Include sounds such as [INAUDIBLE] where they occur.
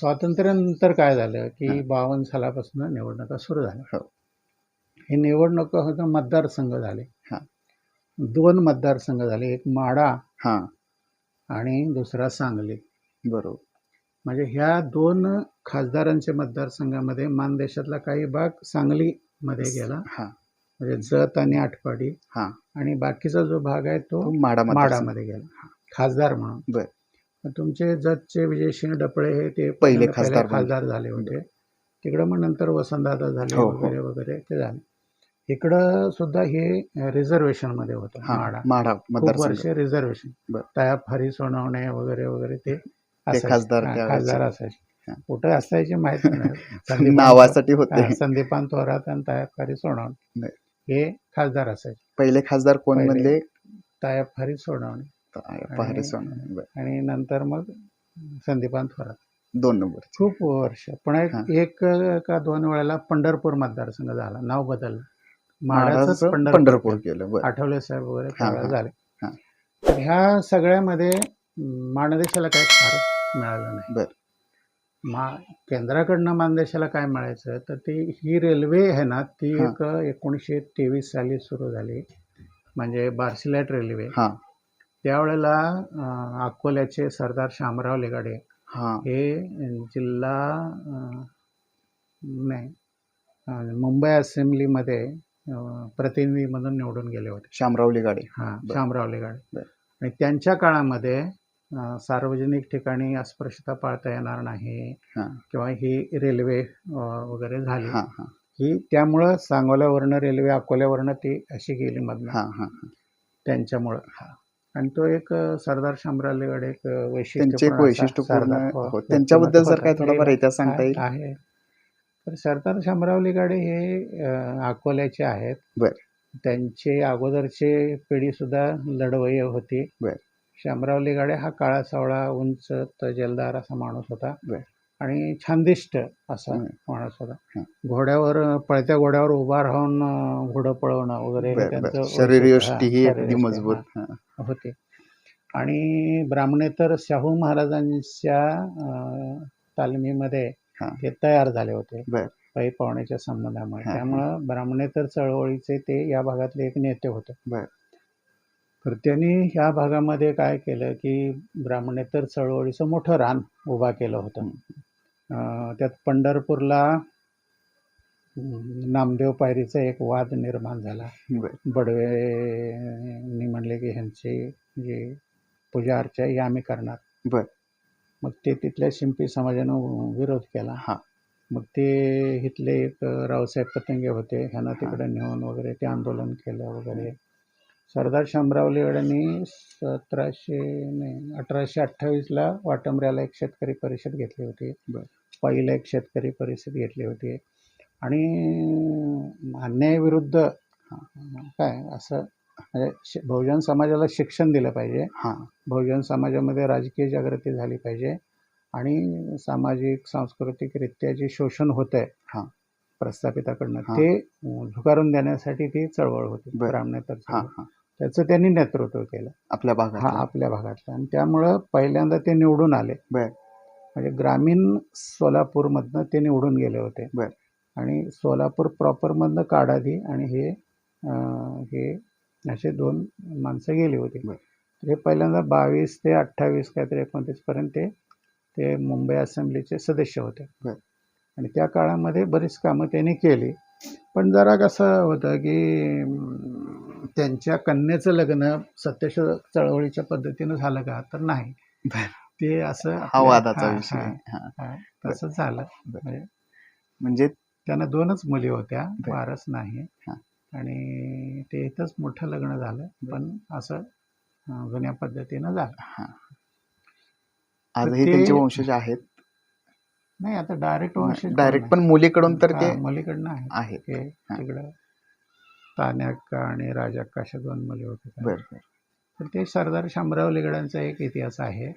स्वातंत्र्यानंतर काय झालं की. बावन्न सालापासून निवडणुका सुरू झाल्या. हो. हे निवडणुका होत्या मतदारसंघ झाले. हां. दोन मतदारसंघ झाले एक माडा हा. आणि दुसरा सांगली. बरोबर. म्हणजे ह्या दोन खासदारांच्या मतदारसंघामध्ये मानदेशातला काही भाग सांगलीमध्ये गेला. हा. म्हणजे जत आणि आटपाडी हा. आणि बाकीचा जो भाग आहे तो. माडामध्ये गेला. खासदार म्हणून. तुमचे जतचे विजयसिंह डपळे हे ते पहिले खासदार खासदार झाले होते तिकडं मग नंतर वसंतदादा झाले हो, हो. वगैरे वगैरे ते झाले इकडं सुद्धा हे रिझर्वेशनमध्ये होतं माडा माडा खूप मतदारसंघ वर्ष रिझर्वेशन. तयाप हरी सोनवणे वगैरे वगैरे ते. खासदार. खासदार. असायचे कुठं असायचे माहीत नाही [LAUGHS] संदीपान- नावासाठी होते संदीपान थोरात आणि तायप हरी सोनवणे. हे खासदार असायचे पहिले खासदार कोण. म्हणले तायप हरी सोनवणे आणि- सोन. बर. आणि नंतर मग संदीपान थोरात. दोन नंबर. खूप वर्ष. पण एक हा. एक का दोन वेळेला पंढरपूर मतदारसंघ झाला. नाव बदललं. महाराज माडाचंच पंढरपूर पंढरपूर केलं. बर. आठवले साहेब वगैरे हा, त्यावेळेला हा, झाले. हा. तर ह्या सगळ्यामध्ये माणदेशाला काही फार मिळालं नाही. बर. मा केंद्राकडनं मानदेशाला काय मिळायचं? तर ती ही रेल्वे आहे ना ती हा. एक एकोणीसशे तेवीस साली सुरू झाली. म्हणजे बार्सिलेट रेल्वे. हा. त्यावेळेला अकोल्याचे सरदार शामराव लेगाडे हा. हे जिल्हा नाही मुंबई असेंब्लीमध्ये प्रतिनिधी म्हणून निवडून गेले होते. शामरावली गाडी हां. शामराव लेगाडे. आणि त्यांच्या काळामध्ये सार्वजनिक ठिकाणी अस्पृश्यता पाळता येणार नाही हा. किंवा ही रेल्वे वगैरे झाली. हा त्यामुळं सांगोल्यावरनं रेल्वे अकोल्यावरनं ती अशी गेली मधनं. हा हा त्यांच्यामुळं. आणि तो एक सरदार शामराव लेगाडे एक वैशिष्ट्यपूर्ण सरदार हो, हो, त्यांच्याबद्दल जर. काय थोडाफार इतिहास सांगता येईल आहे तर सरदार शामराव लेगाडे हे अकोल्याचे आहेत बर. त्यांचे अगोदरचे पिढी सुद्धा लढवय्य होती बर. शामराव लेगाडे हा काळा सावळा उंच तजेलदार असा माणूस होता बर. आणि छानदिष्ट असा. माणूस होता. घोड्यावर पळत्या घोड्यावर उभा राहून घोडं पळवणं वगैरे. त्यांचं शरीर मजबूत. होते आणि ब्राह्मणेतर शाहू महाराजांच्या तालमीमध्ये हा. ते तयार झाले होते. पै पाहुण्याच्या संबंधामुळे. त्यामुळं ब्राह्मणेतर चळवळीचे ते या भागातले एक नेते होते. तर त्यांनी ह्या भागामध्ये काय केलं की ब्राह्मणेतर चळवळीचं मोठं रान उभा केलं होतं त्यात पंढरपूरला नामदेव पायरीचा एक वाद निर्माण झाला. बडवेंनी म्हणले की ह्यांची जी पूजा अर्चा ही आम्ही करणार बर. मग ते तिथल्या शिंपी समाजानं विरोध केला हा. मग ते इथले एक रावसाहेब पतंगे होते ह्यांना तिकडे नेऊन वगैरे ते आंदोलन केलं वगैरे सरदार शामराव लेवडांनी सतराशे नाही अठराशे अठ्ठावीसला वाटंबऱ्याला एक शेतकरी परिषद घेतली होती. पहिला एक शेतकरी परिषद घेतली होती आणि अन्यायाविरुद्ध काय असं म्हणजे बहुजन समाजाला शिक्षण दिलं पाहिजे हा बहुजन समाजामध्ये राजकीय जागृती झाली पाहिजे आणि सामाजिक सांस्कृतिकरित्या जे शोषण होत आहे हा. प्रस्थापिताकडनं. ते अं, झुगारून देण्यासाठी ती चळवळ होती बर. ब्राह्मणेतर हा. हा त्याचं त्यांनी नेतृत्व केलं आपल्या हा भागात आपल्या भागातलं आणि त्यामुळं पहिल्यांदा ते निवडून आले बर. म्हणजे ग्रामीण सोलापूरमधनं ते निवडून गेले होते बर. आणि सोलापूर प्रॉपरमधनं काडादी आणि हे अं, हे असे दोन माणसं गेली होती बर. हे पहिल्यांदा बावीस ते अठ्ठावीस काहीतरी एकोणतीस पर्यंत ते ते मुंबई असेंब्लीचे सदस्य होते बर. आणि त्या काळामध्ये बरीच कामं त्यांनी केली पण जरा कसं होतं की अं, त्यांच्या कन्येचं लग्न सत्यशोधक चळवळीच्या पद्धतीनं झालं का? तर नाही. ते असं हा वादाचा विषय तसं झालं. म्हणजे म्हणजे त्यांना दोनच मुली होत्या. वारस नाही. हा. आणि ते इथंच मोठं लग्न झालं. पण असं जुन्या पद्धतीनं झालं. आजही त्यांचे वंशज आहेत? नाही आता डायरेक्ट वंश डायरेक्ट पण मुलीकडून तर ते मुलीकडनं आहे. तिकडं तान्याक्का आणि राजाक्का अशा दोन मुली होत्या बर बर. तर ते सरदार शामराव लेगडांचा एक इतिहास आहे.